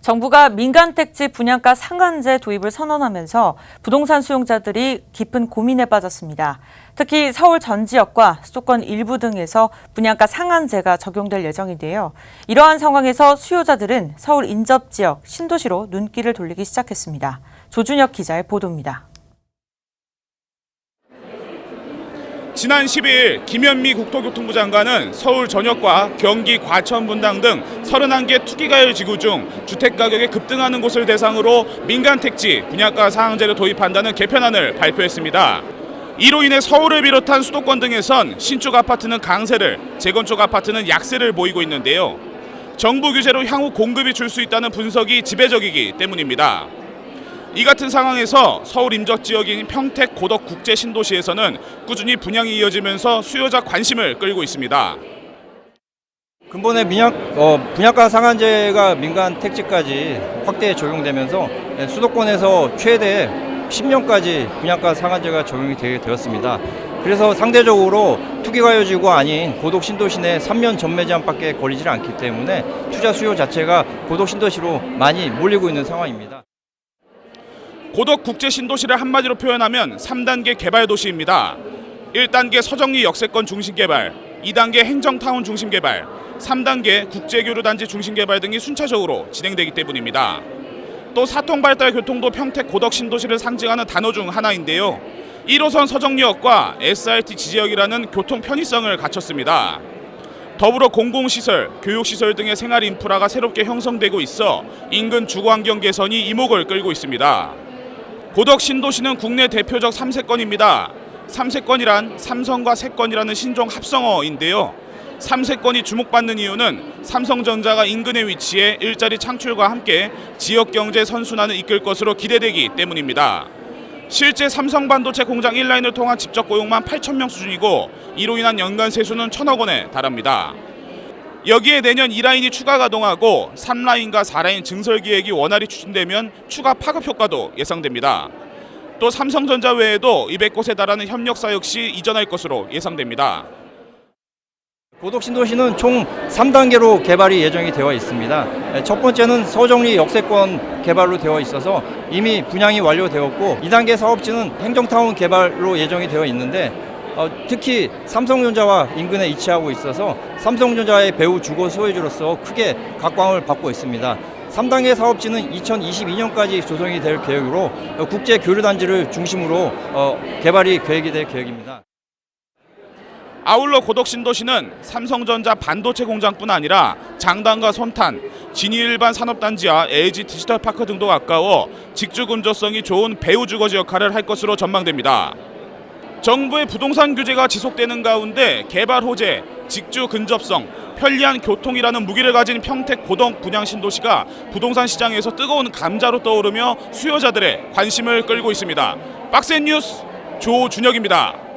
정부가 민간 택지 분양가 상한제 도입을 선언하면서 부동산 수용자들이 깊은 고민에 빠졌습니다. 특히 서울 전 지역과 수도권 일부 등에서 분양가 상한제가 적용될 예정인데요. 이러한 상황에서 수요자들은 서울 인접 지역 신도시로 눈길을 돌리기 시작했습니다. 조준혁 기자의 보도입니다. 지난 12일 김현미 국토교통부 장관은 서울 전역과 경기 과천 분당 등 31개 투기가열 지구 중 주택 가격이 급등하는 곳을 대상으로 민간 택지 분양가 상한제를 도입한다는 개편안을 발표했습니다. 이로 인해 서울을 비롯한 수도권 등에선 신축 아파트는 강세를, 재건축 아파트는 약세를 보이고 있는데요. 정부 규제로 향후 공급이 줄 수 있다는 분석이 지배적이기 때문입니다. 이 같은 상황에서 서울 임적 지역인 평택 고덕 국제 신도시에서는 꾸준히 분양이 이어지면서 수요자 관심을 끌고 있습니다. 근본에 민약, 어, 분양가 상한제가 민간 택지까지 확대 적용되면서 예, 수도권에서 최대 10년까지 분양가 상한제가 적용이 되었습니다. 그래서 상대적으로 투기가요지구 아닌 고독 신도시 내 3년 전매 제한밖에 걸리질 않기 때문에 투자 수요 자체가 고독 신도시로 많이 몰리고 있는 상황입니다. 고덕 국제 신도시를 한마디로 표현하면 3단계 개발 도시입니다. 1단계 서정리 역세권 중심 개발, 2단계 행정타운 중심 개발, 3단계 국제교류단지 중심 개발 등이 순차적으로 진행되기 때문입니다. 또 사통 발달 교통도 평택 고덕 신도시를 상징하는 단어 중 하나인데요. 1호선 서정리역과 SRT 지지역이라는 교통 편의성을 갖췄습니다. 더불어 공공시설, 교육시설 등의 생활 인프라가 새롭게 형성되고 있어 인근 주거환경 개선이 이목을 끌고 있습니다. 고덕 신도시는 국내 대표적 3세권입니다. 3세권이란 삼성과 세권이라는 신종 합성어인데요. 3세권이 주목받는 이유는 삼성전자가 인근에 위치해 일자리 창출과 함께 지역 경제 선순환을 이끌 것으로 기대되기 때문입니다. 실제 삼성 반도체 공장 1라인을 통한 직접 고용만 8천 명 수준이고 이로 인한 연간 세수는 천억 원에 달합니다. 여기에 내년 2라인이 추가 가동하고 3라인과 4라인 증설 계획이 원활히 추진되면 추가 파급 효과도 예상됩니다. 또 삼성전자 외에도 200곳에 달하는 협력사 역시 이전할 것으로 예상됩니다. 고독 신도시는 총 3단계로 개발이 예정이 되어 있습니다. 예, 첫 번째는 서정리 역세권 개발로 되어 있어서 이미 분양이 완료되었고 2단계 사업지는 행정타운 개발로 예정이 되어 있는데 어, 특히 삼성전자와 인근에 위치하고 있어서 삼성전자의 배후 주거 소유주로서 크게 각광을 받고 있습니다. 3단계 사업지는 2022년까지 조성이 될 계획으로 어, 국제 교류 단지를 중심으로 어, 개발이 계획이 될 계획입니다. 아울러 고덕 신도시는 삼성전자 반도체 공장뿐 아니라 장단과 손탄, 진이 일반 산업단지와 LG 디지털 파크 등도 가까워 직주 근접성이 좋은 배후 주거지 역할을 할 것으로 전망됩니다. 정부의 부동산 규제가 지속되는 가운데 개발 호재, 직주 근접성, 편리한 교통이라는 무기를 가진 평택 고덕 분양 신도시가 부동산 시장에서 뜨거운 감자로 떠오르며 수요자들의 관심을 끌고 있습니다. 박센 뉴스 조준혁입니다.